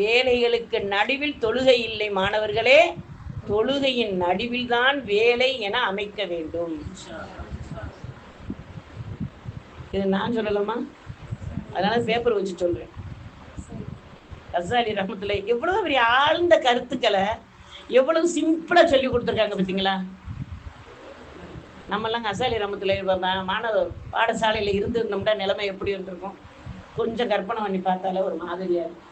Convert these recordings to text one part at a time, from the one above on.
வேலைகளுக்கு நடுவில் தொழுகை இல்லை மாணவர்களே. தொழுகையின் நடுவில் தான் வேலை என அமைக்க வேண்டும். இது நான் சொல்லலாமா? அதனால பேப்பர் வச்சு சொல்றேன். கசாலி ரஹமத்துல எவ்வளவு பெரிய ஆழ்ந்த கருத்துக்களை எவ்வளவு சிம்பிளா சொல்லி கொடுத்துருக்காங்க பார்த்தீங்களா? நம்மெல்லாம் கசாலி ரமத்துல மாணவர் பாடசாலையில இருந்திருந்தோம்னா நிலைமை எப்படி இருந்திருக்கும்? கொஞ்சம் கற்பனை பண்ணி பார்த்தாலே ஒரு மாதிரியா இருக்கும்.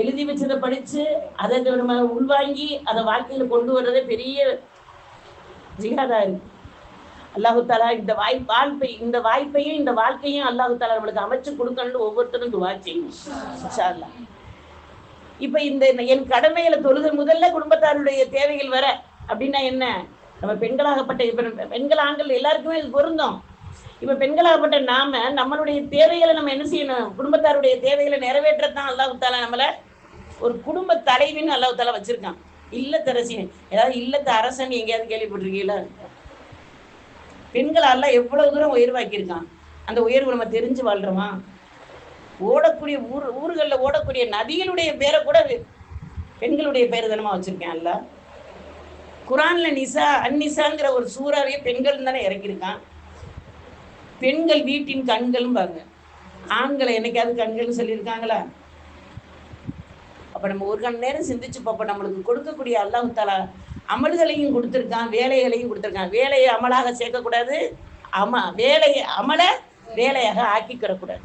எழுதி வச்சதை படிச்சு அதை நம்ம உள்வாங்கி அதை வாழ்க்கையில கொண்டு வர்றதே பெரிய ஜிகாதா இருக்கு. அல்லாஹு தாலா இந்த வாய் வாழ்ப்பை இந்த வாய்ப்பையும் இந்த வாழ்க்கையும் அல்லாஹு தாலா நம்மளுக்கு அமைச்சு கொடுக்கணும்னு ஒவ்வொருத்தரும் துவா செய்யும். இப்ப இந்த என் கடமையில தொழுது முதல்ல குடும்பத்தாருடைய தேவைகள் வர அப்படின்னா என்ன? நம்ம பெண்களாகப்பட்ட இப்ப பெண்கள் ஆண்கள் எல்லாருக்குமே இது பொருந்தும். இப்ப பெண்களாகப்பட்ட நாம நம்மளுடைய தேவைகளை நம்ம என்ன செய்யணும்? குடும்பத்தாருடைய தேவைகளை நிறைவேற்றத்தான் அல்லாஹு தாலா நம்மள ஒரு குடும்ப தலைவின்னு அல்லாஹு தாலா வச்சிருக்கான். இல்லத்தரசி ஏதாவது இல்லத்த அரசன் எங்கேயாவது கேள்விப்பட்டிருக்கீங்களா? பெண்கள் எல்லாம் எவ்வளவு தூரம் உயர்வாக்கியிருக்கான் அந்த உயர்வு நம்ம தெரிஞ்சு வாழ்றோமா? ஓடக்கூடிய ஊர் ஊர்களில் ஓடக்கூடிய நதிகளுடைய பேரை கூட பெண்களுடைய பேர் தானமா வச்சிருக்கேன் அல்ல குரான்ல நிசா அந்நிசாங்கிற ஒரு சூறாவே பெண்கள் தானே இறக்கியிருக்கான். பெண்கள் வீட்டின் கண்களும் பாருங்க. ஆண்களை என்னைக்காவது கண்கள்னு சொல்லியிருக்காங்களா? அப்ப நம்ம ஒரு கண் நேரம் சிந்திச்சு பார்ப்போம். நம்மளுக்கு கொடுக்கக்கூடிய அல்லாஹ் தாலா அமல்களையும் கொடுத்துருக்கான் வேலைகளையும் கொடுத்துருக்கான். வேலையை அமலாக சேர்க்கக்கூடாது. அம வேலையை அமலை வேலையாக ஆக்கிக்கிடக்கூடாது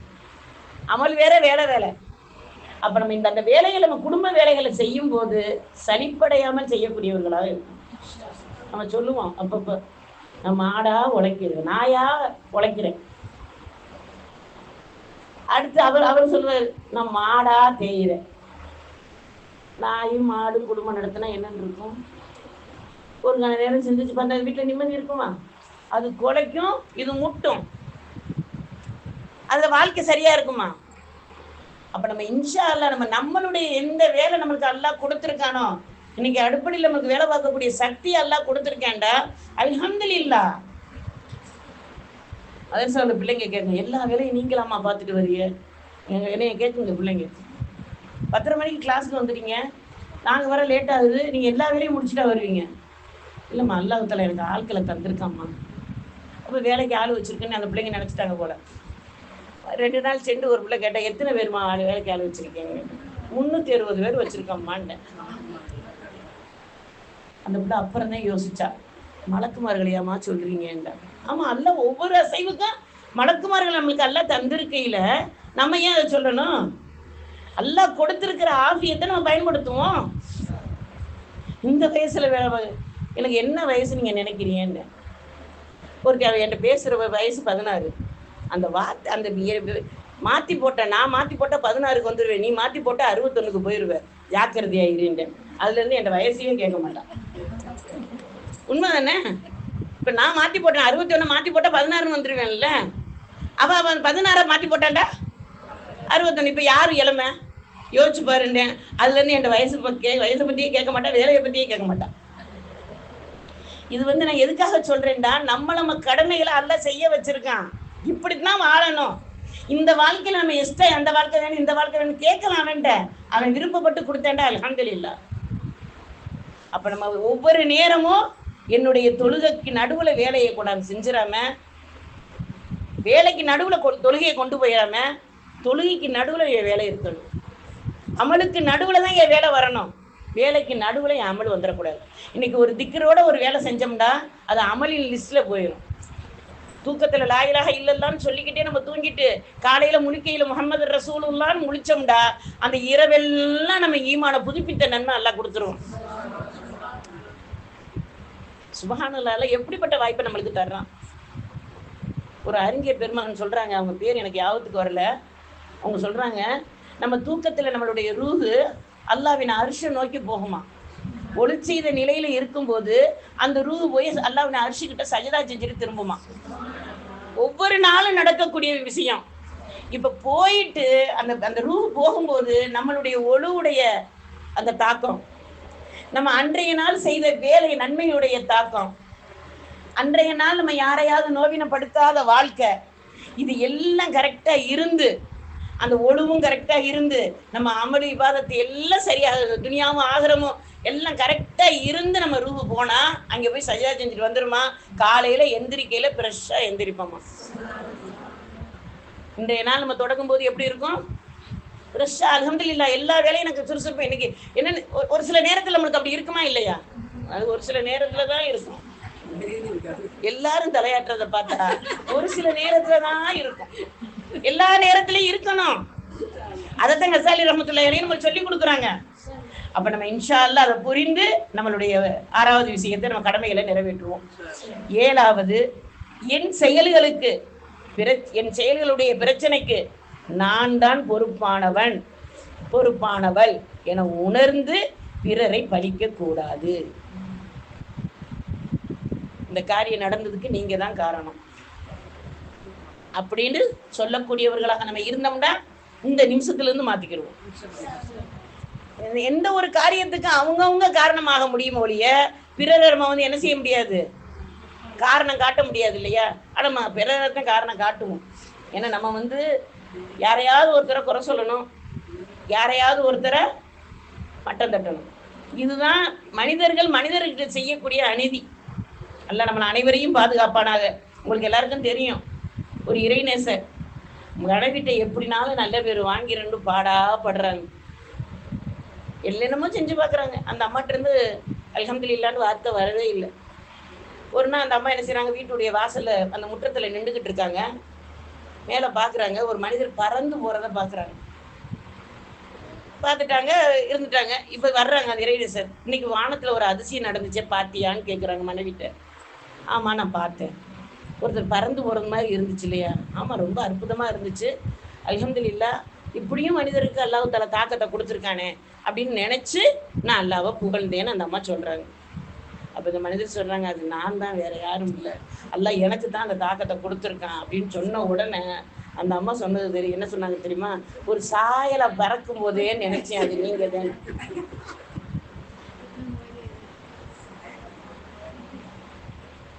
அமல் வேற வேலை வேலை அப்ப நம்ம இந்த அந்த வேலைகளை நம்ம குடும்ப வேலைகளை செய்யும் போது சலிப்படையாமல் செய்யக்கூடியவர்களாக இருக்கும் நம்ம சொல்லுவோம் அப்பப்போ நான் மாடா உழைக்கிறேன் நாயா உழைக்கிறேன். அடுத்து அவர் அவர் சொல்லுவார் நான் மாடா தேயிறேன் நாயும் மாடும் குடும்பம் நடத்தினா என்னன்னு இருக்கும்? ஒரு கண நேரம் சிந்திச்சு பார்த்தா வீட்டில் நிம்மதி இருக்குமா? அது குலைக்கும் இது முட்டும். அதுல வாழ்க்கை சரியா இருக்குமா? அப்ப நம்ம இன்ஷா அல்ல நம்ம நம்மளுடைய எந்த வேலை நம்மளுக்கு அல்லா கொடுத்துருக்கானோ இன்னைக்கு அடுப்படியில் நமக்கு வேலை பார்க்கக்கூடிய சக்தி எல்லாம் கொடுத்துருக்கேன்டா. அல்ஹம்துலில்லாஹ் அதே சார் அந்த பிள்ளைங்க கேட்குங்க எல்லா வேலையும் நீங்களாம்மா பார்த்துட்டு வரீங்க எங்கள் என்னைய கேட்குங்க பிள்ளைங்க. பத்தரை மணிக்கு கிளாஸ்க்கு வந்துட்டீங்க. நாங்கள் வர லேட் ஆகுது. நீங்கள் எல்லா வேலையும் முடிச்சுட்டா வருவீங்க. இல்லைம்மா அல்லாஹத்தில் எனக்கு ஆட்களை தந்திருக்காம்மா. அப்போ வேலைக்கு ஆள் வச்சுருக்குன்னு அந்த பிள்ளைங்க நினச்சிட்டாங்க போல. ரெண்டு நாள் சென்று ஒரு பிள்ளை கேட்டால் எத்தனை பேருமா ஆள் வேலைக்கு ஆள் வச்சுருக்கீங்க? முந்நூற்றி அறுபது பேர் வச்சிருக்கோம்மான்னு. அந்த பிள்ளை அப்புறம் தான் யோசிச்சா மலக்குமார்களையாமா சொல்றீங்க ஆமா அல்ல ஒவ்வொரு அசைவுக்கும் மலக்குமார்கள் நம்மளுக்கு எல்லாம் தந்திருக்கையில நம்ம ஏன் அதை சொல்லணும்? அல்லாஹ் கொடுத்திருக்கிற ஆஃபியத்தை நம்ம பயன்படுத்துவோம். இந்த வயசுல எனக்கு என்ன வயசு நீங்க நினைக்கிறீங்கன்னு ஒரு என்கிட்ட பேசுற வயசு பதினாறு. அந்த வார்த்தை அந்த மாற்றி மாத்தி போட்ட நான் மாத்தி போட்டால் பதினாறுக்கு வந்துடுவேன் நீ மாத்தி போட்டால் அறுபத்தொன்னுக்கு போயிடுவேன் ஜாக்கிரதையா இருந்தேன் அதுல இருந்து என் வயசையும் கேட்க மாட்டான். உண்மை தானே? இப்ப நான் மாத்தி போட்டேன் அறுபத்தி ஒண்ணு மாத்தி போட்டா பதினாறுன்னு வந்துருவேன்ல. அவ அவன் பதினாற மாத்தி போட்டான்டா? அறுபத்தொன்று இப்ப யாரு இளமை? யோசிச்சு பாருண்டேன் அதுல இருந்து என் வயசு கே- வயசை பத்தியே கேட்க மாட்டான் வேலையை பத்தியே கேட்க மாட்டான். இது வந்து நான் எதுக்காக சொல்றேன்டா? நம்ம நம்ம கடமைகளை எல்லாம் செய்ய வச்சிருக்கான். இப்படித்தான் வாழணும். இந்த வாழ்க்கையில நம்ம இஷ்டம் அந்த வாழ்க்கை வேணும் இந்த வாழ்க்கை வேணும் கேட்கலாம் அவன்கிட்ட. அவன் விருப்பப்பட்டு கொடுத்தேன்டா அல்ஹம்துலில்லாஹ் அப்ப நம்ம ஒவ்வொரு நேரமும் என்னுடைய தொழுகைக்கு நடுவுல வேலையை கொண்டாந்து செஞ்சிடாம வேலைக்கு நடுவுல தொழுகையை கொண்டு போயிடாம தொழுகைக்கு நடுவுல என் வேலை இருக்கணும். அமலுக்கு நடுவுல தான் என் வேலை வரணும். வேலைக்கு நடுவுல என் அமல் வந்துடக்கூடாது. இன்னைக்கு ஒரு திக்கரோட ஒரு வேலை செஞ்சோம்டா அது அமலின் லிஸ்ட்ல போயிடும் தூக்கத்துல லாயிலாக இல்லைல்லான்னு சொல்லிக்கிட்டே நம்ம தூங்கிட்டு காலையில முழிக்கையில முகமது ரசூலுல்லான்னு முழிச்சோம்டா அந்த இரவெல்லாம் நம்ம ஈமான புதுப்பித்த நன்மை எல்லாம் கொடுத்துருவோம் சுபஹானல்லால எப்படிப்பட்ட வாய்ப்பை நம்மளுக்கு தர்றான்? ஒரு அறிஞர் பெருமகன் சொல்றாங்க அவங்க பேர் எனக்கு யாவத்துக்கு வரல. அவங்க சொல்றாங்க நம்ம தூக்கத்துல நம்மளுடைய ரூஹு அல்லாவின் அரிசை நோக்கி போகுமா ஒளி செய்த நிலையில இருக்கும்போது அந்த ரூ போய் அல்லாவின் அரிசிக்கிட்ட சஜதா செஞ்சுட்டு திரும்புமா. ஒவ்வொரு நாளும் நடக்கக்கூடிய விஷயம். இப்ப போயிட்டு அந்த அந்த ரூ போகும்போது நம்மளுடைய ஒழுவுடைய அந்த தாக்கம். நம்ம அன்றைய நாள் செய்த வேலை நன்மையுடைய தாக்கம். அன்றைய நாள் நம்ம யாரையாவது நோவினப்படுத்தாத வாழ்க்கை. இது எல்லாம் கரெக்டா இருந்து அந்த ஒழுவும் கரெக்டா இருந்து நம்ம அமளி விவாதத்தை எல்லாம் சரியாக துணியாவும் ஆகிறமும் எல்லாம் கரெக்டா இருந்து நம்ம ரூபு போனா அங்க போய் சஜா செஞ்சுட்டு வந்துருமா? காலையில எந்திரிக்கையில ஃப்ரெஷ்ஷா எந்திரிப்போமா? இன்றைய நாள் நம்ம தொடங்கும் போது எப்படி இருக்கும்? ஃப்ரெஷ்ஷா அலமதுல்லா எல்லா வேலையும் எனக்கு சுறுசுறுப்பு இன்னைக்கு. என்னன்னு ஒரு- ஒரு சில நேரத்துல நம்மளுக்கு அப்படி இருக்குமா இல்லையா? அது ஒரு சில நேரத்துல தான் இருக்கும். எல்லாரும் தலையாட்டுறத பார்த்தா ஒரு சில நேரத்துல தான் இருக்கும். எல்லா நேரத்திலையும் இருக்கணும். அதைத்தான் சாலி ரஹமத்துல்லாஹி நம்ம சொல்லி கொடுக்குறாங்க. அப்ப நம்ம இன்ஷா அதை புரிந்து நம்மளுடைய ஆறாவது விஷயத்தை நம்ம கடமைகளை நிறைவேற்றுவோம். ஏழாவது என் செயல்களுக்கு பிற என் செயல்களுடைய பிரச்சனைக்கு நான் தான் பொறுப்பானவன். பொறுப்பானவள் என உணர்ந்து பிறரை பழிக்க கூடாது. இந்த காரியம் நடந்ததுக்கு நீங்க தான் காரணம். அப்படின்னு சொல்லக்கூடியவர்களாக நம்ம இருந்தோம்னா இந்த நிமிஷத்துல இருந்து மாத்திக்கிடுவோம். எந்த- ஒரு காரியத்துக்கும் அவங்கவுங்க காரணமாக முடியும் ஒழிய பிறரை நம்ம வந்து என்ன செய்ய முடியாது? காரணம் காட்ட முடியாது இல்லையா? ஆனா நம்ம பிறரை காரணம் காட்டுவோம். ஏன்னா நம்ம வந்து யாரையாவது ஒருத்தரை குறை சொல்லணும். யாரையாவது ஒருத்தரை மட்டம் தட்டணும். இதுதான் மனிதர்கள் மனிதர்கிட்ட செய்யக்கூடிய அநீதி. அல்ல நம்ம அனைவரையும் பாதுகாப்பானாக. உங்களுக்கு எல்லாருக்கும் தெரியும். ஒரு இறைநேசர் மனைவிட்ட எப்படினாலும் நல்ல பேர் வாங்கி பாடா படுறாங்க. என்னென்னமோ செஞ்சு பார்க்குறாங்க அந்த அம்மாட்ட இருந்து இல்லான்னு வார்த்தை வரவே இல்லை. ஒரு நாள் அந்த அம்மா என்ன செய்கிறாங்க வீட்டுடைய வாசலில் அந்த முற்றத்தில் நின்றுக்கிட்டு இருக்காங்க. மேலே பார்க்குறாங்க ஒரு மனிதர் பறந்து போகிறத பார்க்குறாங்க பார்த்துட்டாங்க இருந்துட்டாங்க. இப்போ வர்றாங்க அந்த இறைநேசர். இன்னைக்கு வானத்தில் ஒரு அதிசயம் நடந்துச்சே பார்த்தியான்னு கேட்குறாங்க மனைவிட்ட. ஆமாம் நான் பார்த்தேன். ஒருத்தர் பறந்து போறது மாதிரி இருந்துச்சு இல்லையா? ஆமாம் ரொம்ப அற்புதமாக இருந்துச்சு. அல்ஹம்துலில்லா இப்படியும் மனிதருக்கு அல்லாஹ் தலை தாக்கத்தை கொடுத்துருக்கானே அப்படின்னு நினச்சி நான் அல்லாவை புகழ்ந்தேன்னு அந்த அம்மா சொல்கிறாங்க அப்போ இந்த மனிதர் சொல்கிறாங்க அது நான் தான் வேறு யாரும் இல்லை. அல்லா எனக்கு தான் அந்த தாக்கத்தை கொடுத்துருக்கான் அப்படின்னு சொன்ன உடனே அந்த அம்மா சொன்னது தெரியும் என்ன சொன்னாங்க தெரியுமா? ஒரு சாயலை பறக்கும் போதே நினைச்சேன் அது நீங்கள் தான்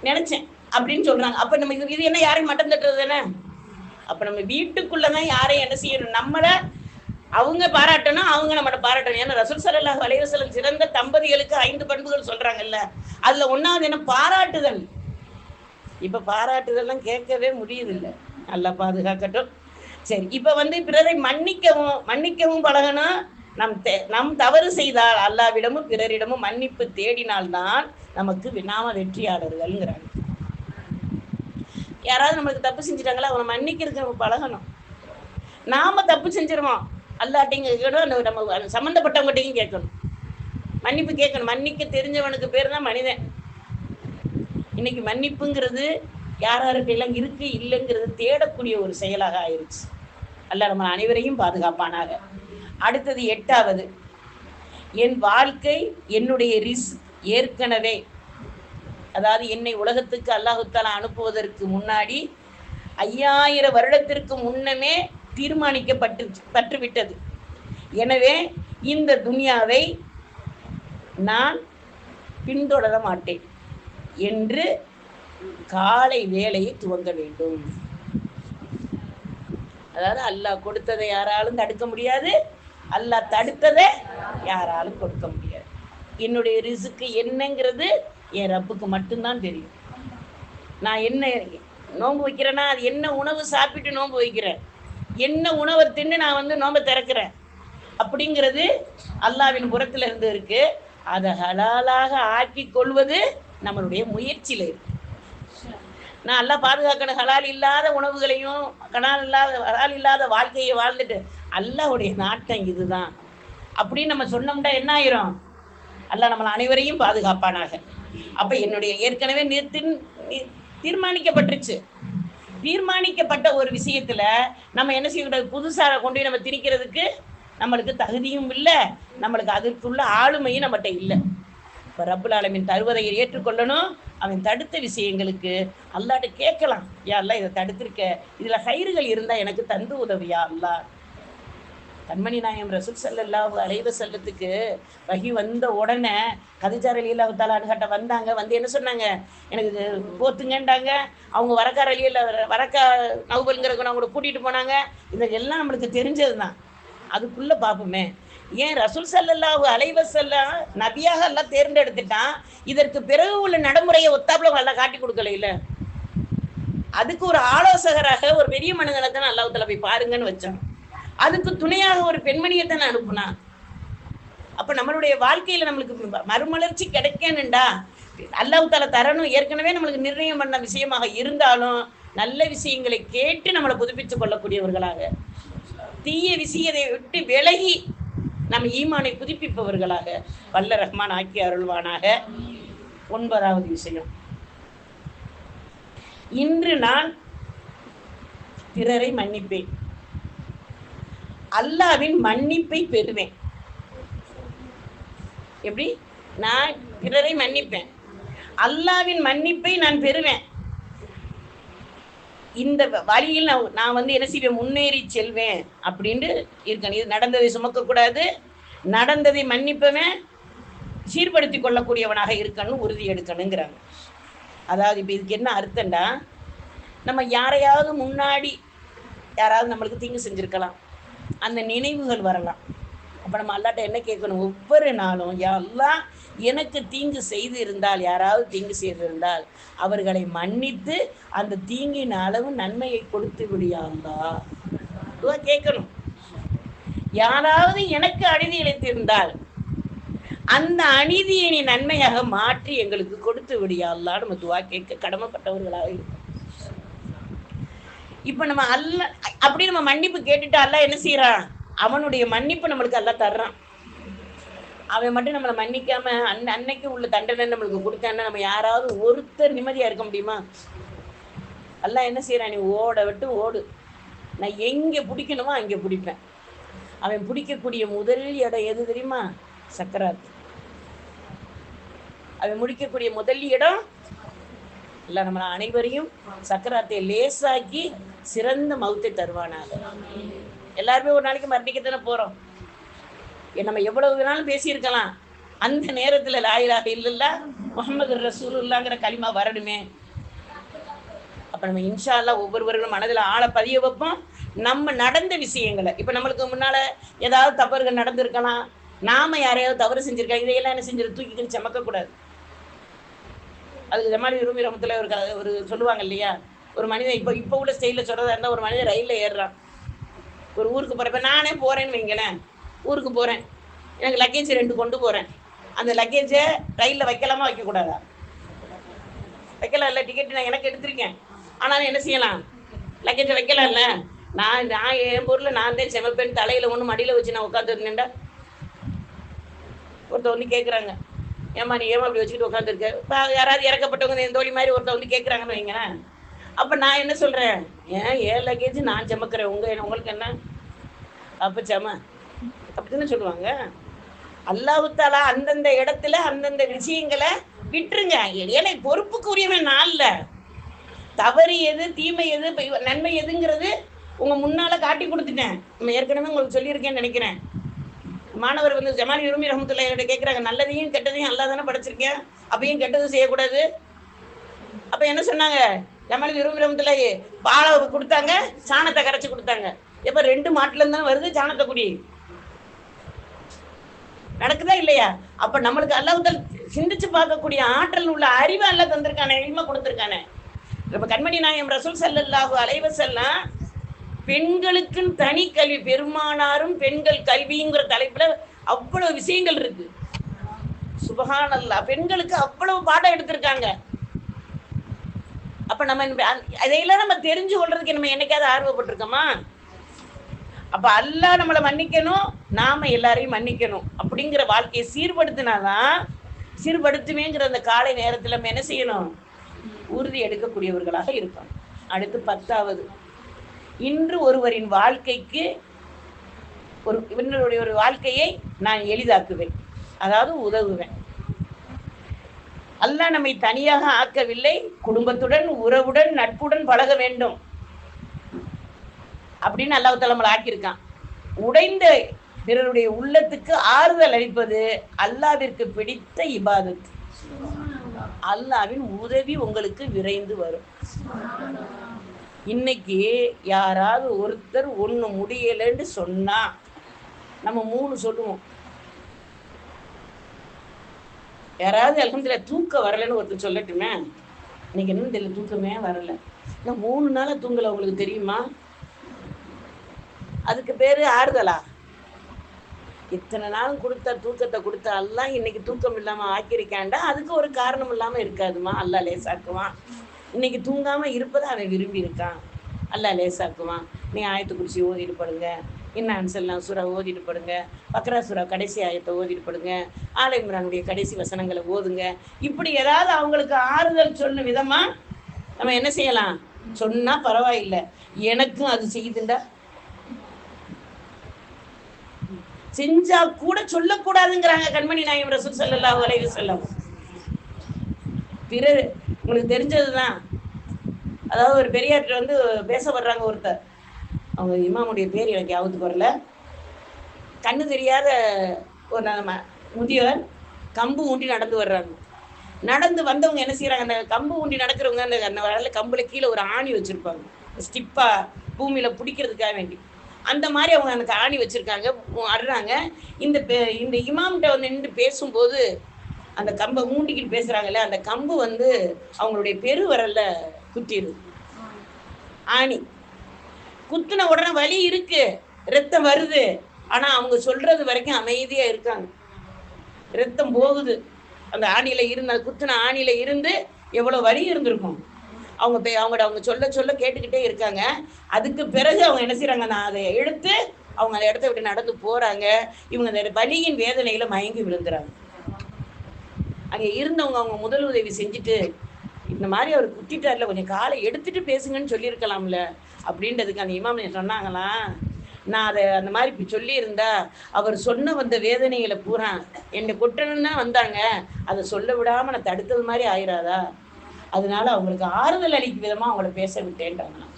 நினைச்சேன். அப்படின்னு சொல்றாங்க. அப்ப நம்ம இது இது என்ன யாரையும் மட்டம் தட்டுறது தானே? அப்ப நம்ம வீட்டுக்குள்ளதான் யாரையும் என்ன செய்யணும்? நம்மள அவங்க பாராட்டணும் அவங்க நம்மளை பாராட்டணும். ஏன்னா ரசூல் ஸல்லல்லாஹு அலைஹி சிறந்த தம்பதிகளுக்கு ஐந்து பண்புகள் சொல்றாங்கல்ல. அதுல ஒன்னாவது என்ன? பாராட்டுதல். இப்ப பாராட்டுதல்லாம் கேட்கவே முடியுதில்ல. நல்லா பாதுகாக்கட்டும். சரி இப்ப வந்து பிறரை மன்னிக்கவும் மன்னிக்கவும் பழகணும் நம் தெ- நம் தவறு செய்தால் அல்லாவிடமும் பிறரிடமும் மன்னிப்பு தேடினால்தான் நமக்கு வி- நாம வெற்றியாளர்கள்ங்கிறாங்க. யாராவது நம்மளுக்கு தப்பு செஞ்சிட்டாங்களா அவனை மன்னிக்கிறது நம்ம பழகணும். நாம தப்பு செஞ்சிருவோம். அல்லாட்டையும் கேட்கணும் நம்ம சம்மந்தப்பட்டவங்ககிட்டையும் கேட்கணும். மன்னிப்பு கேட்கணும். மன்னிக்க தெரிஞ்சவனுக்கு பேர் தான் மனிதன். இன்னைக்கு மன்னிப்புங்கிறது யார் யாருக்கெல்லாம் இருக்கு இல்லைங்கிறது தேடக்கூடிய ஒரு செயலாக ஆயிடுச்சு அல்ல நம்ம அனைவரையும் பாதுகாப்பானாக. அடுத்தது எட்டாவது என் வாழ்க்கை என்னுடைய ரிஸ் ஏற்கனவே அதாவது என்னை உலகத்துக்கு அல்லாஹுத்தாலா அனுப்புவதற்கு முன்னாடி ஐயாயிரம் வருடத்திற்கு முன்னமே தீர்மானிக்கப்பட்டு பற்றுவிட்டது. எனவே இந்த துனியாவை நான் பின்தொடர மாட்டேன் என்று காலை வேலையை துவங்க வேண்டும். அதாவது அல்லாஹ் கொடுத்ததை யாராலும் தடுக்க முடியாது அல்லாஹ் தடுத்ததை யாராலும் கொடுக்க முடியாது. என்னுடைய ரிசுக்கு என்னங்கிறது என் ரப்புக்கு மட்டும்தான் தெரியும். நான் என்ன நோன்பு வைக்கிறேன்னா அது என்ன உணவு சாப்பிட்டு நோன்பு வைக்கிறேன்? என்ன உணவை தின்னு நான் வந்து நோன்பை திறக்கிறேன்? அப்படிங்கிறது அல்லாவின் புறத்துல இருந்து இருக்கு. அதை ஹலாலாக ஆக்கி கொள்வது நம்மளுடைய முயற்சியில இருக்கு. நான் எல்லாம் பாதுகாக்கணும். ஹலால் இல்லாத உணவுகளையும் கணால் இல்லாத ஹலால் இல்லாத வாழ்க்கையை வாழ்ந்துட்டு அல்லாவுடைய நாட்டம் இதுதான். அப்படின்னு நம்ம சொன்னோம்னா என்ன ஆயிரும்? அல்லாஹ் நம்மளை அனைவரையும் பாதுகாப்பானாக. அப்ப என்னுடைய ஏற்கனவே நிறுத்தின் தீர்மானிக்கப்பட்டுருச்சு. தீர்மானிக்கப்பட்ட ஒரு விஷயத்துல நம்ம என்ன செய்யக்கூடாது? புதுசாக கொண்டு போய் நம்ம திணிக்கிறதுக்கு நம்மளுக்கு தகுதியும் இல்லை நம்மளுக்கு அதற்குள்ள ஆளுமையும் நம்மகிட்ட இல்லை. இப்போ ரப்புல் ஆலமின் தருவதை ஏற்றுக்கொள்ளணும். அவன் தடுத்த விஷயங்களுக்கு அல்லாட்ட கேட்கலாம். யா அல்லாஹ் இதை தடுத்திருக்க. இதில் கயிறுகள் இருந்தால் எனக்கு தந்து உதவியா அல்லா? கண்மணி நாயம் ரசூல் சல்லல்லாஹு அலைவ செல்லத்துக்கு வகி வந்த உடனே கதிஜார் அலியில் தலான்கிட்ட வந்தாங்க. வந்து என்ன சொன்னாங்க? எனக்கு இது போத்துங்கன்றாங்க அவங்க வரக்கார அலியில் வரக்கா நவுபலுங்கிறவங்க அவங்கள கூட்டிகிட்டு போனாங்க. இந்த எல்லாம் நம்மளுக்கு தெரிஞ்சது தான் அதுக்குள்ளே பார்ப்போமே ஏன் ரசூல் செல்லல்லாஹு அலைவ செல்ல நபியாக எல்லாம் தேர்ந்தெடுத்துட்டான். இதற்கு பிறகு உள்ள நடைமுறையை ஒத்தாப்புல அவங்க எல்லாம் காட்டி கொடுக்கல இல்லை. அதுக்கு ஒரு ஆலோசகராக ஒரு பெரிய மனிதனை தான் அல்லாஹ் போய் பாருங்கன்னு வச்சான். அதுக்கு துணையாக ஒரு பெண்மணியை தானே அனுப்புனான் அப்ப நம்மளுடைய வாழ்க்கையில நம்மளுக்கு மறுமலர்ச்சி கிடைக்கணுண்டா அல்லாஹ் தால தரணும். ஏற்கனவே நம்மளுக்கு நிர்ணயம் பண்ண விஷயமாக இருந்தாலும் நல்ல விஷயங்களை கேட்டு நம்மளை புதுப்பித்துக் கொள்ளக்கூடியவர்களாக. தீய விஷயத்தை விட்டு விலகி நம் ஈமானை புதுப்பிப்பவர்களாக. வல்ல ரஹ்மான் ஆக்கி அருள்வானாக. ஒன்பதாவது விஷயம். இன்று நான் பிறரை மன்னிப்பேன். அல்லாவின் மன்னிப்பை பெறுவேன். எப்படி? நான் பிறரை மன்னிப்பேன். அல்லாவின் மன்னிப்பை நான் பெறுவேன். இந்த வழியில் நான் நான் வந்து என்ன செய்வேன்? முன்னேறி செல்வேன் அப்படின்ட்டு இருக்கேன். இது நடந்ததை சுமக்கக்கூடாது. நடந்ததை மன்னிப்பவன் சீர்படுத்தி கொள்ளக்கூடியவனாக இருக்கணும்னு உறுதி எடுக்கணுங்கிறாங்க. அதாவது இப்போ இதுக்கு என்ன அர்த்தம்டா? நம்ம யாரையாவது முன்னாடி யாராவது நம்மளுக்கு தீங்கு செஞ்சுருக்கலாம். அந்த நினைவுகள் வரலாம். அப்போ நம்ம அல்லாட்ட என்ன கேட்கணும்? ஒவ்வொரு நாளும் எல்லாம் எனக்கு தீங்கு செய்து இருந்தால் யாராவது தீங்கு செய்திருந்தால் அவர்களை மன்னித்து அந்த தீங்கின் அளவு நன்மையை கொடுத்து விடியாந்தா கேட்கணும். யாராவது எனக்கு அநீதி இழைத்திருந்தால் அந்த அநீதியை நீ நன்மையாக மாற்றி எங்களுக்கு கொடுத்து விடியா நம்ம துவா கேட்க கடமைப்பட்டவர்களாக இருக்கும் இப்ப நம்ம அல்ல அப்படி நம்ம மன்னிப்பு கேட்டுட்டு அல்ல என்ன செய்யறான் அவனுடைய மன்னிப்பு நம்மளுக்கு அல்ல தர்றான். அவன் மட்டும் நம்மளை மன்னிக்காம அன் அன்னைக்கு உள்ள தண்டனை நம்மளுக்கு கொடுத்தான்னா நம்ம யாராவது ஒருத்தர் நிம்மதியா இருக்க முடியுமா? அல்ல என்ன செய்யறான் நீ ஓட விட்டு ஓடு. நான் எங்க பிடிக்கணுமோ அங்க பிடிப்பேன். அவன் பிடிக்கக்கூடிய முதல் இடம் எது தெரியுமா? சக்கராத் அவன் முடிக்கக்கூடிய முதல் இடம் இல்லை நம்ம அனைவரையும் சக்கராத்தை லேசாக்கி சிறந்த மௌத்தை தருவானாக எல்லாருமே ஒரு நாளைக்கு மரணிக்கத்தானே போறோம். ஏ, நம்ம எவ்வளவு வேணாலும் பேசியிருக்கலாம். அந்த நேரத்துல லாயிலாக இல்லைல்ல முகமது ரசூலுல்லாங்கிற களிமா வரணுமே. அப்ப நம்ம இன்ஷால்லா ஒவ்வொருவர்களும் மனதில் ஆளை பதிய வைப்போம். நம்ம நடந்த விஷயங்களை இப்போ நம்மளுக்கு முன்னால ஏதாவது தவறுகள் நடந்திருக்கலாம். நாம யாரையாவது தவறு செஞ்சிருக்கோம் இதையெல்லாம் என்ன செஞ்சிரு? தூக்கிக்கிட்டு சமக்க கூடாது அதுக்கு ஜமாலி விரும்பி ரமத்துல ஒரு ஒரு சொல்லுவாங்க இல்லையா? ஒரு மனிதன் இப்போ இப்போ உள்ள ஸ்டைலில் சொல்றதா இருந்தால் ஒரு மனிதன் ரயிலில் ஏறுறான். ஒரு ஊருக்கு போகிறப்ப நானே போகிறேன்னு வைங்களேன். ஊருக்கு போகிறேன் எனக்கு லக்கேஜ் ரெண்டு கொண்டு போகிறேன் அந்த லக்கேஜை ரயிலில் வைக்கலாமா வைக்கக்கூடாதா? வைக்கலாம் இல்லை டிக்கெட் நான் எனக்கு எடுத்திருக்கேன் ஆனாலும் என்ன செய்யலாம்? லக்கேஜை வைக்கலாம்ல. நான் நான் என் பொருளை நான் தான் செமப்பேன் தலையில் ஒன்று மடியில் வச்சு நான் உட்காந்துருந்தேன்டா ஒருத்தர் வந்து கேட்குறாங்க ஏமா நீ ஏமா அப்படி வச்சுக்கிட்டு உட்காந்துருக்க இப்போ யாராவது இறக்கப்பட்டவங்க என் தோழி மாதிரி ஒருத்தர் வந்து கேட்குறாங்கன்னு வைங்களேன். அப்போ நான் என்ன சொல்கிறேன் ஏன் ஏன் லக்கேஜ் நான் சமக்கிறேன் உங்கள் உங்களுக்கு என்ன? அப்போ சம அப்படின்னு சொல்லுவாங்க? அல்லாஹுத்தாலா அந்தந்த இடத்துல அந்தந்த விஷயங்களை விட்டுருங்க. ஏன்னா பொறுப்புக்கு உரியவன் நான் இல்லை. தவறு எது தீமை எது நன்மை எதுங்கிறது உங்க முன்னால காட்டி கொடுத்துட்டேன். நம்ம ஏற்கனவே உங்களுக்கு சொல்லியிருக்கேன்னு நினைக்கிறேன். மாணவர் வந்து ஜமாலி விரும்பி ரஹமத்துல்லாஹி கேட்குறாங்க நல்லதையும் கெட்டதையும் அல்லா தானே படைச்சிருக்கேன். அப்பயும் கெட்டதும் செய்யக்கூடாது. அப்ப என்ன சொன்னாங்க? நம்மளுக்கு விரும்பி ரஹமத்துல்லாஹி பாலை கொடுத்தாங்க சாணத்தை கரைச்சி கொடுத்தாங்க. எப்ப ரெண்டு மாட்டுல இருந்தாலும் வருது சாணத்தை குடி. நடக்குதா இல்லையா? அப்ப நம்மளுக்கு அல்லாஹ் சிந்திச்சு பார்க்கக்கூடிய ஆற்றல் உள்ள அறிவை அல்ல தந்திருக்கானே இல்ம கொடுத்துருக்கானே. இப்ப கண்மணி நாயம் ரசூல் ஸல்லல்லாஹு அலைஹி வஸல்லம் பெண்களுக்குன்னு தனி கல்வி பெருமானாரும் பெண்கள் கல்விங்கிற தலைப்புல அவ்வளவு விஷயங்கள் இருக்கு. சுபகானல்லா பெண்களுக்கு அவ்வளவு பாடம் எடுத்திருக்காங்க. அப்ப நம்ம இந்த- அதையெல்லாம் நம்ம தெரிஞ்சு கொள்றதுக்கு நம்ம என்னைக்காவது ஆர்வப்பட்டிருக்கோமா? அப்ப அல்லா நம்மளை மன்னிக்கணும் நாம எல்லாரையும் மன்னிக்கணும். அப்படிங்கிற வாழ்க்கையை சீர்படுத்தினாதான் சீர்படுத்துவேங்கிற அந்த காலை நேரத்துல நம்ம என்ன செய்யணும்? உறுதி எடுக்கக்கூடியவர்களாக இருக்கணும். அடுத்து பத்தாவது. இன்று ஒருவரின் வாழ்க்கைக்கு ஒரு இவர்களுடைய ஒரு வாழ்க்கையை நான் எளிதாக்குவேன். அதாவது உதவுவேன். அல்லாஹ் நம்மை தனியாக ஆக்கவில்லை. குடும்பத்துடன் உறவுடன் நட்புடன் பழக வேண்டும். அப்படின்னு அல்லாஹ் நம்மளை ஆக்கியிருக்கான். உடைந்த பிறருடைய உள்ளத்துக்கு ஆறுதல் அளிப்பது அல்லாவிற்கு பிடித்த இபாது அல்லாவின் உதவி உங்களுக்கு விரைந்து வரும். இன்னைக்கு யாராவது ஒருத்தர் ஒன்று முடியலைன்னு சொன்னா நம்ம மூணு சொல்லுவோம். யாராவது அலமதுல தூக்கம் வரலைன்னு ஒருத்தர் சொல்லட்டுமே? இன்னைக்கு என்ன தெரியல தூக்கமே வரல. இல்லை மூணு நாளாக தூங்கல உங்களுக்கு தெரியுமா? அதுக்கு பேரு ஆறுதலா? இத்தனை நாளும் கொடுத்த தூக்கத்தை கொடுத்த எல்லாம் இன்னைக்கு தூக்கம் இல்லாம ஆக்கியிருக்காண்டா அதுக்கு ஒரு காரணம் இல்லாம இருக்காதுமா? அல்லா லேசாக்குவான். இன்னைக்கு தூங்காம இருப்பதை அவன் விரும்பி இருக்கான் அல்லா லேசாக்குவான். நீ ஆயத்து குறிச்சி ஓதிட்டு படுங்க. இன்னும் அன்சல்லாம் சுரா ஓதிட்டு படுங்க. பக்ரா சுரா கடைசி ஆயத்தை ஓதிட்டு படுங்க. ஆலை கடைசி வசனங்களை ஓதுங்க. இப்படி ஏதாவது அவங்களுக்கு ஆறுதல் சொன்ன விதமா நம்ம என்ன செய்யலாம்? சொன்னா பரவாயில்லை. எனக்கும் அது செய்யுதுண்டா. செஞ்சா கூட சொல்லக்கூடாதுங்கிறாங்க கண்மணி நாயம் ரசூல் ஸல்லல்லாஹு அலைஹி வஸல்லம். பிறர் உங்களுக்கு தெரிஞ்சதுதான். அதாவது ஒரு பெரியார்ட்ட வந்து பேச வர்றாங்க ஒருத்தர். அவங்க இமாமுடைய பேர் எனக்கு யாவது வரல. கண்ணு தெரியாத ஒரு முதியவர் கம்பு ஊண்டி நடந்து வர்றாங்க. நடந்து வந்தவங்க என்ன செய்யறாங்க அந்த கம்பு ஊண்டி நடக்கிறவங்க அந்த அந்த வரல கம்புல கீழே ஒரு ஆணி வச்சிருப்பாங்க. ஸ்டிப்பா பூமியில பிடிக்கிறதுக்காக வேண்டி. அந்த மாதிரி அவங்க அந்த ஆணி வச்சிருக்காங்க அடுறாங்க. இந்த பெ- இந்த இமாம்கிட்ட வந்து நின்று பேசும்போது அந்த கம்பை மூண்டிக்கிட்டு பேசுறாங்கல்ல அந்த கம்பு வந்து அவங்களுடைய பெரு வரல்ல குத்திடுது ஆணி. குத்துன உடனே வலி இருக்கு ரத்தம் வருது. ஆனா அவங்க சொல்றது வரைக்கும் அமைதியா இருக்காங்க. ரத்தம் போகுது. அந்த ஆணியில இருந்த குத்துன ஆணியில இருந்து எவ்வளவு வலி இருந்திருக்கும். அவங்க பே- அவங்க சொல்ல சொல்ல கேட்டுக்கிட்டே இருக்காங்க. அதுக்கு பிறகு அவங்க என்ன செய்றாங்க? நான் அதை எடுத்து அவங்க அந்த இடத்த விட்டு நடந்து போறாங்க. இவங்க அந்த வலியின் வேதனையில மயங்கி விழுந்துறாங்க. அங்கே இருந்தவங்க அவங்க முதல் உதவி செஞ்சுட்டு இந்த மாதிரி அவர் குத்திட்டார்ல கொஞ்சம் காலை எடுத்துட்டு பேசுங்கன்னு சொல்லியிருக்கலாம்ல. அப்படின்றதுக்கு அந்த இமாம் சொன்னாங்களாம் நான் அதை அந்த மாதிரி சொல்லியிருந்தா அவர் சொன்ன வந்த வேதனைகளை பூரா என்னை கொட்டணும்னா வந்தாங்க. அதை சொல்ல விடாமல் நான் தடுத்தது மாதிரி ஆயிராதா? அதனால அவங்களுக்கு ஆறுதல் அளிக்கும் விதமாக அவங்கள பேச விட்டேன்றாங்களாம்.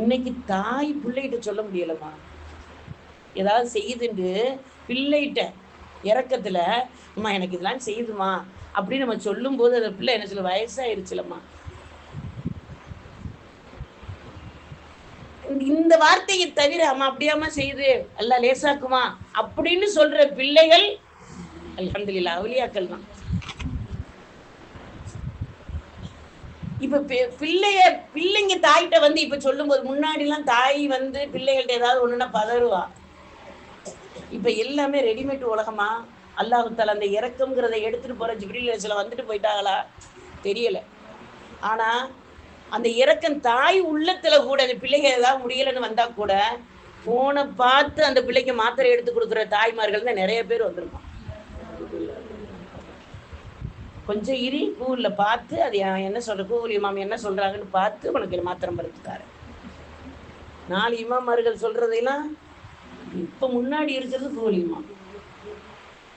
இன்னைக்கு தாய் பிள்ளைகிட்ட சொல்ல முடியலம்மா. ஏதாவது செய்யுதுண்டு பிள்ளைகிட்ட இறக்கத்துல அம்மா எனக்கு இதெல்லாம் செய்யுதுமா அப்படின்னு நம்ம சொல்லும்போது அந்த பிள்ளை என்ன சொல்ல வயசாயிருச்சுலம்மா. இந்த- வார்த்தையை தவிர அம்மா அப்படியாமா செய்யுது எல்லாம் லேசாக்குமா? அப்படின்னு சொல்ற பிள்ளைகள் அல்ஹம்துலில்லாஹ் அவலியாக்கள் தான். இப்ப பிள்ளைய பிள்ளைங்க தாய்கிட்ட வந்து இப்ப சொல்லும் போது முன்னாடி எல்லாம் தாய் வந்து பிள்ளைகள்ட்ட ஏதாவது ஒண்ணுன்னா பதறுவா? இப்போ எல்லாமே ரெடிமேட் உலகமா? அல்லாஹ் அந்த இறக்கம்ங்கிறத எடுத்துட்டு போற ஜிப்ரில் சில வந்துட்டு போயிட்டாங்களா? தெரியல. ஆனா அந்த இறக்கம் தாய் உள்ளத்துல கூட அந்த பிள்ளைங்க ஏதாவது முடியலைன்னு வந்தா கூட போனை பார்த்து அந்த பிள்ளைக்கு மாத்திரை எடுத்து கொடுக்குற தாய்மார்கள் தான் நிறைய பேர் வந்திருக்கான் கொஞ்சம் இரி கூகுள்ல பார்த்து அது என்ன சொல்ற கூகுள் இமாம் என்ன சொல்றாங்கன்னு பார்த்து உனக்கு மாத்திரை மருந்து நாலு இமாமார்கள் சொல்றதையெல்லாம் இப்போ முன்னாடி இருக்கிறது கோலிமா இமாம்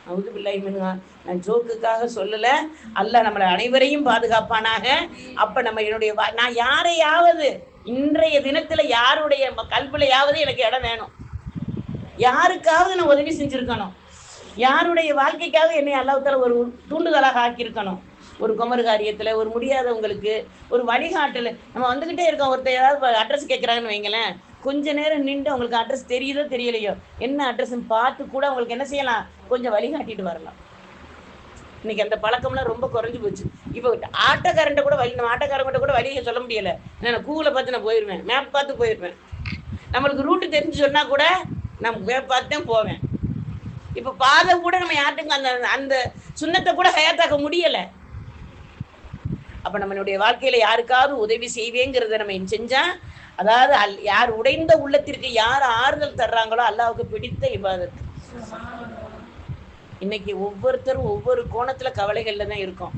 அவுது பிள்ளாய் நான் ஜோக்குக்காக சொல்லலை. அல்ல நம்மளை அனைவரையும் பாதுகாப்பானாக. அப்போ நம்ம என்னுடைய வா- நான் யாரையாவது இன்றைய தினத்தில் யாருடைய கல்விலையாவது எனக்கு இடம் வேணும். யாருக்காவது நான் உதவி செஞ்சுருக்கணும். யாருடைய வாழ்க்கைக்காக என்னை அல்லாஹ்தால ஒரு தூண்டுதலாக ஆக்கியிருக்கணும். ஒரு குமரு காரியத்தில் ஒரு முடியாதவங்களுக்கு ஒரு வழிகாட்டல். நம்ம வந்துக்கிட்டே இருக்கோம். ஒருத்தர் ஏதாவது அட்ரஸ் கேட்குறாங்கன்னு வைங்களேன். கொஞ்ச நேரம் நின்று அவங்களுக்கு அட்ரஸ் தெரியுதோ தெரியலையோ என்ன அட்ரஸ்ன்னு பார்த்து கூட அவங்களுக்கு என்ன செய்யலாம்? கொஞ்சம் வழிகாட்டிட்டு வரலாம். இன்னைக்கு அந்த பழக்கம்லாம் ரொம்ப குறைஞ்சு போச்சு. இப்போ ஆட்டோக்காரன்ட்ட கூட வழி நம்ம ஆட்டோக்காரங்கிட்ட கூட வழியை சொல்ல முடியல. நான் கூகுளை பார்த்து நான் போயிருவேன். மேப் பார்த்து போயிருவேன். நம்மளுக்கு ரூட்டு தெரிஞ்சு சொன்னா கூட நான் மேப் பார்த்து தான் போவேன். இப்போ பாதை கூட நம்ம யார்ட்டுக்கும் அந்த அந்த சுண்ணத்தை கூட ஹயாத்தாக்க முடியல. அப்ப நம்மளுடைய வாழ்க்கையில யாருக்காவது உதவி செய்வேங்கிறத நம்ம செஞ்சா அதாவது அல்- யார் உடைந்த உள்ளத்திற்கு யார் ஆறுதல் தர்றாங்களோ அல்லாவுக்கு பிடித்த இபாதத். இன்னைக்கு ஒவ்வொருத்தரும் ஒவ்வொரு கோணத்துல கவலைகள்ல தான் இருக்கும்.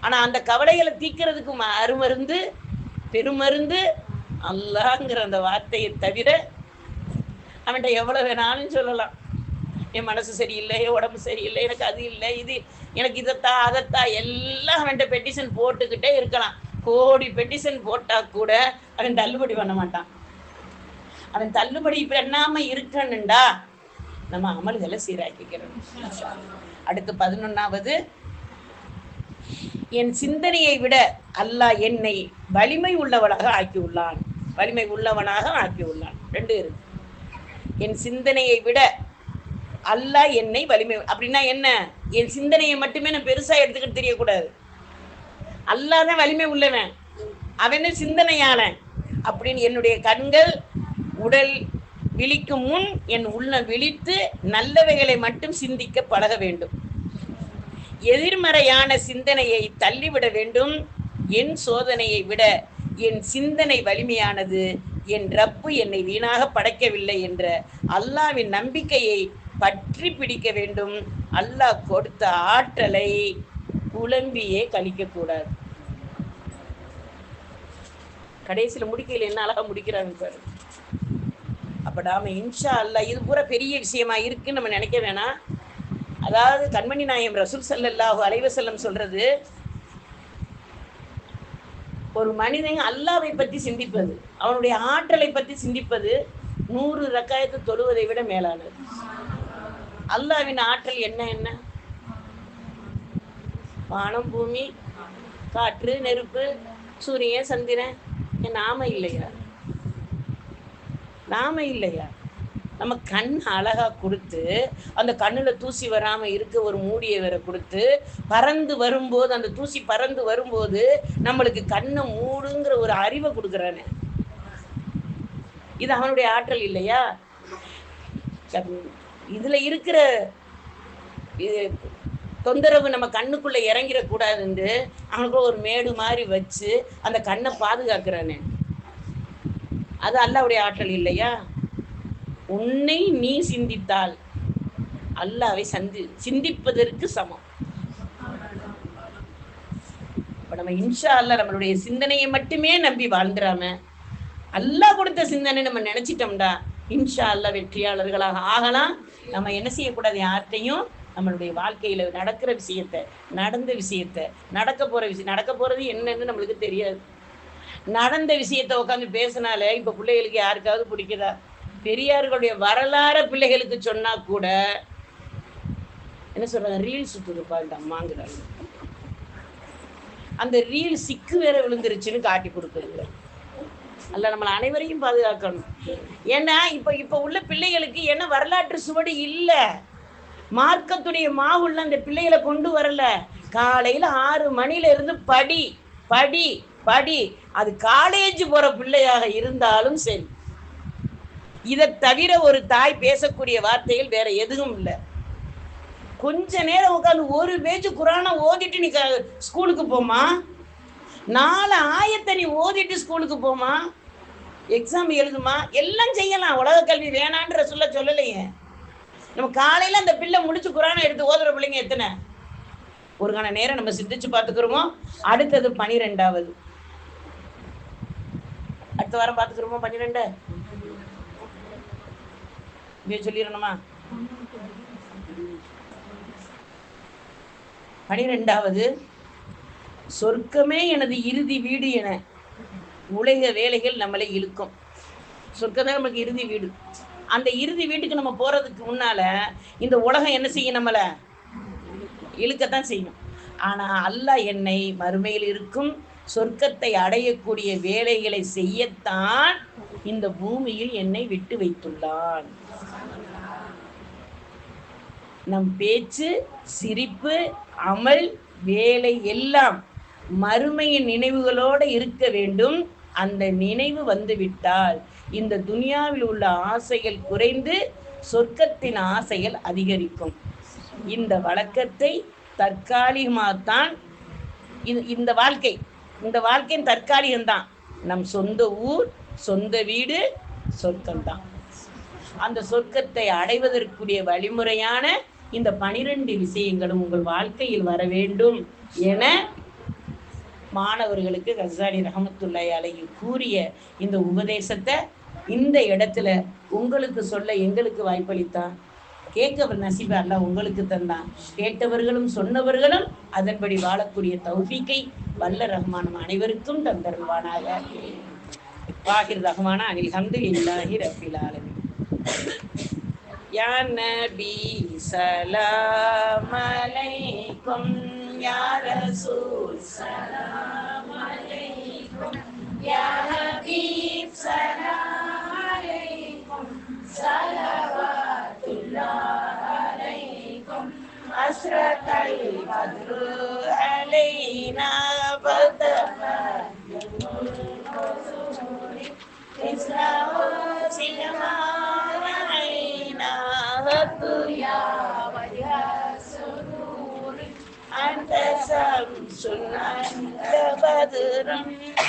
ஆனா அந்த கவலைகளை தீக்கிறதுக்கு அருமருந்து பெருமருந்து அல்லாங்கிற அந்த வார்த்தையை தவிர அவன்கிட்ட எவ்வளவு வேணாலும் சொல்லலாம். என் மனசு சரியில்லை என் உடம்பு சரியில்லை எனக்கு அது இல்லை இது எனக்கு இதைத்தா அதைத்தா எல்லாம் அவன்கிட்ட பெட்டிஷன் போட்டுக்கிட்டே இருக்கலாம். கோடி பெட்டிஷன் போட்டா கூட அவன் தள்ளுபடி பண்ண மாட்டான். அவன் தள்ளுபடி பண்ணாம இருக்கணுண்டா நம்ம அமல்களை சீராக்கிக்கிறோம். அடுத்து பதினொன்னாவது. என் சிந்தனையை விட அல்லாஹ் என்னை வலிமை உள்ளவனாக ஆக்கியுள்ளான். வலிமை உள்ளவனாக ஆக்கியுள்ளான். ரெண்டு இருக்கு. என் சிந்தனையை விட அல்லாஹ் என்னை வலிமை அப்படின்னா என்ன? என் சிந்தனையை மட்டுமே நான் பெருசா எடுத்துக்கிட்டு தெரியக்கூடாது. அல்லாஹ் தான் வலிமை உள்ளவன். அவனே சிந்தனையான அப்படின்னு என்னுடைய கண்கள் உடல் விழிக்கும் முன் என் உள்ள விழித்து நல்லவைகளை மட்டும் சிந்திக்க பழக வேண்டும். எதிர்மறையான சிந்தனையை தள்ளிவிட வேண்டும். என் சோதனையை விட என் சிந்தனை வலிமையானது. என் ரப்பு என்னை வீணாக படைக்கவில்லை என்ற அல்லாவின் நம்பிக்கையை பற்றி பிடிக்க வேண்டும். அல்லாஹ் கொடுத்த ஆற்றலை புலம்பியே கழிக்கக்கூடாது கடைசியில் முடிக்கையில் என்ன அழகா முடிக்கிறாங்க பாரு. அப்ப இன்ஷா அல்லாஹ் இது பூரா பெரிய விஷயமா இருக்குன்னு நம்ம நினைக்க வேணாம். அதாவது கண்மணி நாயம் ரசூல் சல்லாஹு அலைவசல்லம் சொல்றது ஒரு மனிதன் அல்லாவை பற்றி சிந்திப்பது அவனுடைய ஆற்றலை பற்றி சிந்திப்பது நூறு ரக்காயத்தை தொழுவதை விட மேலானது. அல்லாவின் ஆற்றல் என்ன என்ன? வானம் பூமி காற்று நெருப்பு சூரியன் சந்திரன். என் நாம இல்லையா? நாம இல்லையா? நம்ம கண் அழகா கொடுத்து அந்த கண்ணுல தூசி வராம இருக்க ஒரு மூடியை வேற கொடுத்து பறந்து வரும்போது அந்த தூசி பறந்து வரும்போது நம்மளுக்கு கண்ணை மூடுங்கிற ஒரு அறிவை கொடுக்குறானே. இது அவனுடைய ஆற்றல் இல்லையா? இதுல இருக்கிற இது தொந்தரவு நம்ம கண்ணுக்குள்ள இறங்கிடக்கூடாதுன்னு அவனுக்குள்ள ஒரு மேடு மாதிரி வச்சு அந்த கண்ணை பாதுகாக்கிறானே. அது அல்லாவுடைய ஆற்றல் இல்லையா? உன்னை நீ சிந்தித்தால் அல்லாவை சந்தி சிந்திப்பதற்கு சமம். இப்போ நம்ம இன்ஷா அல்லாஹ் நம்மளுடைய சிந்தனையை மட்டுமே நம்பி வாழ்ந்துடாம அல்லாஹ் கொடுத்த சிந்தனை நம்ம நினைச்சிட்டோம்டா இன்ஷா அல்லாஹ் வெற்றியாளர்களாக ஆகலாம். நம்ம என்ன செய்யக்கூடாது? யார்கிட்டையும் நம்மளுடைய வாழ்க்கையில நடக்கிற விஷயத்த நடந்த விஷயத்த நடக்க போற விஷயம் நடக்க போறது என்னன்னு நம்மளுக்கு தெரியாது. நடந்த விஷயத்த உட்காந்து பேசினாலே இப்ப பிள்ளைகளுக்கு யாருக்காவது பிடிக்குதா? பெரியார்களுடைய வரலாற பிள்ளைகளுக்கு சொன்னா கூட என்ன சொல்றாங்க? ரீல் சுத்துதுப்பா இந்த அம்மாங்கிறாங்க அந்த ரீல் சிக்கு வேற விழுந்துருச்சுன்னு காட்டி கொடுக்குறது அல்ல நம்மளை அனைவரையும் பாதுகாக்கணும். ஏன்னா இப்ப இப்ப உள்ள பிள்ளைகளுக்கு என்ன வரலாற்று சுவடு இல்ல. மார்க்கத்துடைய மாவுள்ள அந்த பிள்ளைகளை கொண்டு வரல. காலையில ஆறு மணில இருந்து படி படி படி. அது காலேஜ் போற பிள்ளையாக இருந்தாலும் சரி. இதை தவிர ஒரு தாய் பேசக்கூடிய வார்த்தைகள் வேற எதுவும் இல்லை. கொஞ்ச நேரம் உட்காந்து ஒரு பேஜ் குரானை ஓதிட்டு நீ க- ஸ்கூலுக்கு போமா நாலு ஆயத்தை நீ ஓதிட்டு ஸ்கூலுக்கு போமா எக்ஸாம் எழுதுமா? எல்லாம் செய்யலாம். உலக கல்வி வேணான்ற சொல்ல சொல்லலையே. நம்ம காலையில அந்த பிள்ளை முடிச்சு குரானை எடுத்து ஓதுற பிள்ளைங்க எத்தனை? ஒரு கண நேரம் நம்ம சிந்திச்சு பார்த்துக்கிறோமோ? அடுத்தது பனிரெண்டாவது. அடுத்த வாரம் பார்த்துக்கிறோமோ பன்னிரெண்டு இப்படியே சொல்லிடணுமா? பனிரெண்டாவது. சொர்க்கமே எனது இறுதி வீடு என உலக வேலைகள் நம்மளை இழுக்கும். சொர்க்கம் தான் நமக்கு இறுதி வீடு. அந்த இறுதி வீட்டுக்கு நம்ம போறதுக்கு முன்னால இந்த உலகம் என்ன செய்யும் நம்மள? இழுக்கத்தான் செய்யும். ஆனா அல்லாஹ் என்னை மறுமையில் இருக்கும். சொர்க்கத்தை அடையக்கூடிய வேலைகளை செய்யத்தான் இந்த பூமியில் என்னை விட்டு வைத்துள்ளான். நம் பேச்சு சிரிப்பு அமல் வேலை எல்லாம் மறுமையின் நினைவுகளோடு இருக்க வேண்டும். அந்த நினைவு வந்துவிட்டால் இந்த துனியாவில் உள்ள ஆசைகள் குறைந்து சொர்க்கத்தின் ஆசைகள் அதிகரிக்கும். இந்த வழக்கத்தை தற்காலிகமாகத்தான் இது இந்த வாழ்க்கை இந்த வாழ்க்கையின் தற்காலிகம்தான். நம் சொந்த ஊர் சொந்த வீடு சொர்க்கம்தான். அந்த சொர்க்கத்தை அடைவதற்குரிய வழிமுறையான இந்த பனிரெண்டு விஷயங்களும் உங்கள் வாழ்க்கையில் வர வேண்டும் என மாணவர்களுக்கு கசாலி ரஹமத்துல்லாய் அலைஹி கூறிய இந்த உபதேசத்தை இந்த இடத்துல உங்களுக்கு சொல்ல எங்களுக்கு வாய்ப்பளித்தான். கேட்க நசீபா அல்லாஹ் உங்களுக்கு தந்தான். கேட்டவர்களும் சொன்னவர்களும் அதன்படி வாழக்கூடிய தௌஃபிக்கை வல்ல ரஹ்மானும் அனைவருக்கும் தந்தருவானாக வாகிர் ரஹ்மானா அனில் ஹம்துலில்லாஹி இல்லாஹி ஆலமீன். يا யா நபி சலாம் அலைக்கும் யா ரசூல் சலாம் அலைக்கும் யா ஹபீப் சலாம் பாசம் சொன்னபதுரம்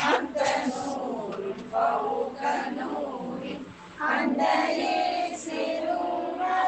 அந்த நூறும் பௌக நூறின் அந்த சிறுமி